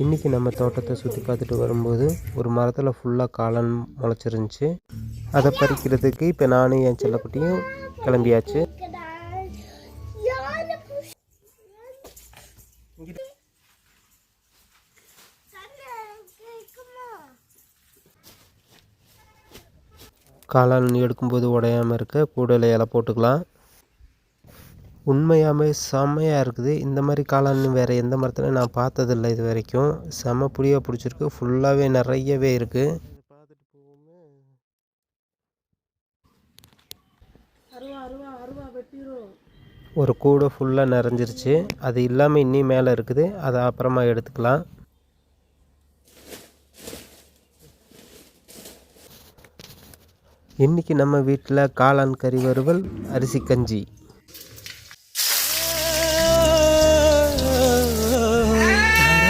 இன்றைக்கி நம்ம தோட்டத்தை சுற்றி பார்த்துட்டு வரும்போது ஒரு மரத்தில் ஃபுல்லாக காளான் முளைச்சிருந்துச்சு. அதை பறிக்கிறதுக்கு இப்போ நானும் என் செல்லக்குட்டியும் கிளம்பியாச்சு. காளான் எடுக்கும்போது உடையாமல் இருக்க கூடையில் இலை போட்டுக்கலாம். உண்மையாமே செம்மையாக இருக்குது. இந்த மாதிரி காளான் வேறு எந்த மரத்துலையும் நான் பார்த்ததில்ல இது வரைக்கும் செம்ம புளியாக பிடிச்சிருக்கு. ஃபுல்லாகவே நிறையவே இருக்குது ஒரு கூடை ஃபுல்லாக நிறைஞ்சிருச்சு. அது இல்லாமல் இன்னும் மேலே இருக்குது. அதை அப்புறமா எடுத்துக்கலாம். இன்றைக்கி நம்ம வீட்டில் காளான் கறி வறுவல் அரிசி கஞ்சி.